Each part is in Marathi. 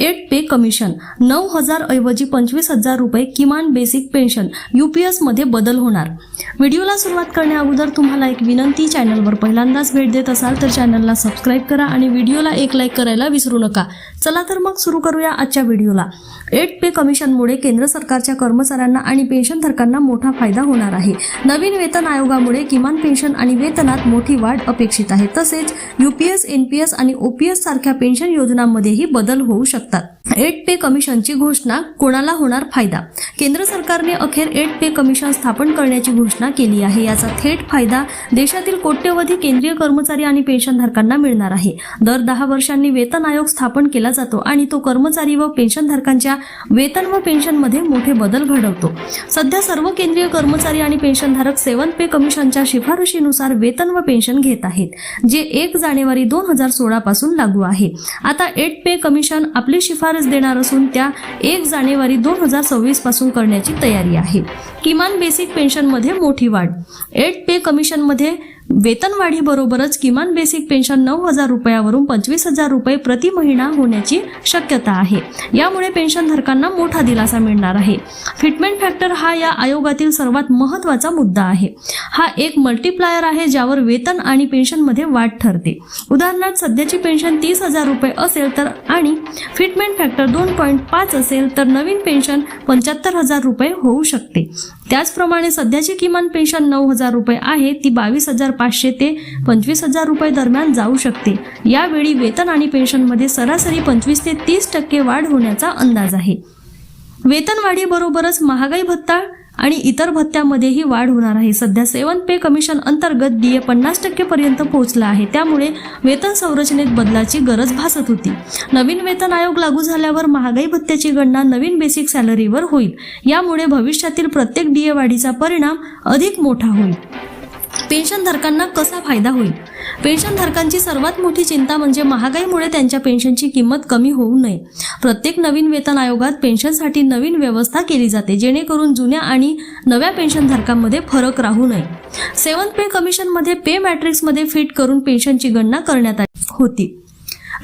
एट पे कमिशन नऊ हजार ऐवजी पंचवीस हजार रुपये किमान बेसिक पेन्शन यूपीएसमध्ये बदल होणार. व्हिडिओला सुरुवात करण्या अगोदर तुम्हाला एक विनंती चॅनलवर पहिल्यांदाच भेट देत असाल तर चॅनलला सबस्क्राईब करा आणि व्हिडिओला एक लाईक करायला विसरू नका. चला तर मग सुरू करूया आजच्या व्हिडिओला. एट पे कमिशनमुळे केंद्र सरकारच्या कर्मचाऱ्यांना आणि पेन्शनधारकांना मोठा फायदा होणार आहे. नवीन वेतन आयोगामुळे किमान पेन्शन आणि वेतनात मोठी वाढ अपेक्षित आहे. तसेच युपीएस एनपीएस आणि ओपीएस सारख्या पेन्शन योजनांमध्येही बदल होऊ शकतात. एट पे कमिशनची घोषणा कोणाला होणार फायदा? केंद्र सरकारने अखेर एट पे कमिशन स्थापन करण्याची घोषणा केली आहे. याचा थेट फायदा देशातील कोट्यवधी केंद्रीय कर्मचारी आणि पेन्शनधारकांना मिळणार आहे. दर दहा वर्षांनी वेतन आयोग स्थापन केला जातो आणि तो कर्मचारी व पेन्शनधारकांच्या वेतन व पेन्शनमध्ये मोठे बदल घडवतो. सध्या सर्व केंद्रीय कर्मचारी आणि पेन्शनधारक सेवन पे कमिशनच्या शिफारशीनुसार वेतन व पेन्शन घेत आहेत जे एक जानेवारी दोन हजार सोळा पासून लागू आहे. आता एट पे कमिशन आपली शिफारस देणार असून त्या एक जानेवारी दोन हजार सव्वीसपासून करण्याची तयारी आहे. किमान बेसिक पेन्शनमध्ये मोठी वाढ. एट पे कमिशनमध्ये वेतनवाढीबरोबरच किमान बेसिक पेन्शन नऊ हजार रुपयावरून पंचवीस हजार रुपये प्रति महिना होण्याची शक्यता आहे. यामुळे पेन्शनधारकांना मोठा दिलासा मिळणार आहे. फिटमेंट फॅक्टर हा या आयोगातील सर्वात महत्त्वाचा मुद्दा आहे. हा एक मल्टीप्लायर आहे ज्यावर वेतन आणि पेन्शनमध्ये वाढ ठरते. उदाहरणार्थ सध्याची पेन्शन तीस हजार रुपये असेल तर आणि फिटमेंट फॅक्टर दोन पॉईंट पाच असेल तर नवीन पेन्शन पंच्याहत्तर हजार रुपये होऊ शकते. त्याचप्रमाणे सध्याची किमान पेन्शन नऊ हजार रुपये आहे ती बावीस हजार पाचशे ते पंचवीस हजार रुपये दरम्यान जाऊ शकते. यावेळी वेतन आणि पेन्शनमध्ये सरासरी पंचवीस ते तीस टक्के वाढ होण्याचा अंदाज आहे. वेतनवाढीबरोबरच महागाई भत्ता आणि इतर भत्त्यामध्येही वाढ होणार आहे. सध्या सेवन पे कमिशन अंतर्गत डीए पन्नास टक्के पर्यंत पोहोचला आहे. त्यामुळे वेतन संरचनेत बदलाची गरज भासत होती. नवीन वेतन आयोग लागू झाल्यावर महागाई भत्त्याची गणना नवीन बेसिक सॅलरीवर होईल. यामुळे भविष्यातील प्रत्येक डीए वाढीचा परिणाम अधिक मोठा होईल. पेन्शनधारकांना कसा फायदा होईल? पेन्शनधारकांची सर्वात मोठी चिंता म्हणजे महागाईमुळे त्यांच्या पेन्शनची किंमत कमी होऊ नये. प्रत्येक नवीन वेतन आयोगात पेन्शनसाठी नवीन व्यवस्था केली जाते जेणेकरून जुन्या आणि नव्या पेन्शनधारकांमध्ये फरक राहू नये. सेवन पे कमिशनमध्ये पे मॅट्रिक्समध्ये फिट करून पेन्शनची गणना करण्यात आली होती.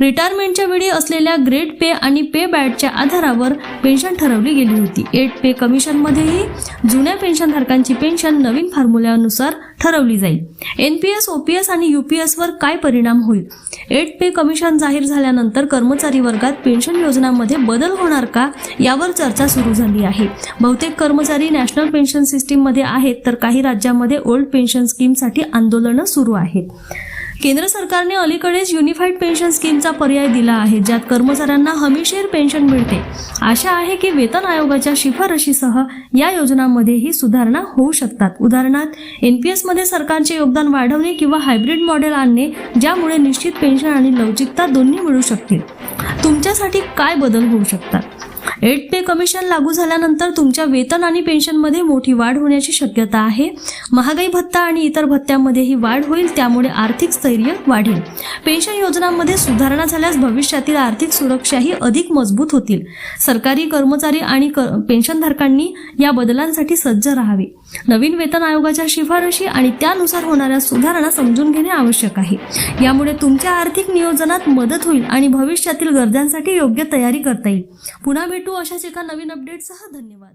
रिटायरमेंटच्या वेळी असलेल्या ग्रेड पे आणि पे बॅडच्या आधारावर पेन्शन ठरवली गेली होती. एट पे कमिशनमध्येही जुन्या पेन्शनधारकांची पेन्शन नवीन फॉर्म्युल्यानुसार ठरवली जाईल. N P S O P S आणि यू पी एसवर काय परिणाम होईल? एट पे कमिशन जाहीर झाल्यानंतर कर्मचारी वर्गात पेन्शन योजनांमध्ये बदल होणार का? यावर चर्चा सुरू झाली आहे. बहुतेक कर्मचारी नॅशनल पेन्शन सिस्टीममध्ये आहेत तर काही राज्यांमध्ये ओल्ड पेन्शन स्कीमसाठी आंदोलनं सुरू आहेत. केंद्र सरकारने अलीकडेच युनिफाईड पेन्शन स्कीमचा पर्याय दिला आहे ज्यात कर्मचाऱ्यांना हमीशेर पेन्शन मिळते. आशा आहे की वेतन आयोगाच्या शिफारशीसह या योजनांमध्येही सुधारणा होऊ शकतात. उदाहरणार्थ एन पी एसमध्ये सरकारचे योगदान वाढवणे किंवा हायब्रिड मॉडेल आणणे ज्यामुळे निश्चित पेन्शन आणि लवचिकता दोन्ही मिळू शकतील. तुमच्यासाठी काय बदल होऊ शकतात? एट पे कमिशन लागू झाल्यानंतर तुमच्या वेतन आणि पेन्शनमध्ये मोठी वाढ होण्याची शक्यता आहे. महागाई भत्ता आणि इतर भत्त्यामध्येही वाढ होईल त्यामुळे आर्थिक स्थैर्य वाढेल. पेन्शन योजनांमध्ये सुधारणा झाल्यास भविष्यातील आर्थिक सुरक्षाही अधिक मजबूत होतील. सरकारी कर्मचारी आणि कर, पेन्शनधारकांनी या बदलांसाठी सज्ज राहावे. नवीन वेतन आयोगाच्या शिफारशी आणि त्यानुसार होणाऱ्या सुधारणा समजून घेणे आवश्यक आहे. यामुळे तुमच्या आर्थिक नियोजनात मदत होईल आणि भविष्यातील गरजांसाठी योग्य तयारी करता येईल. पुन्हा भेटू अशाच एका नवीन अपडेटसह धन्यवाद.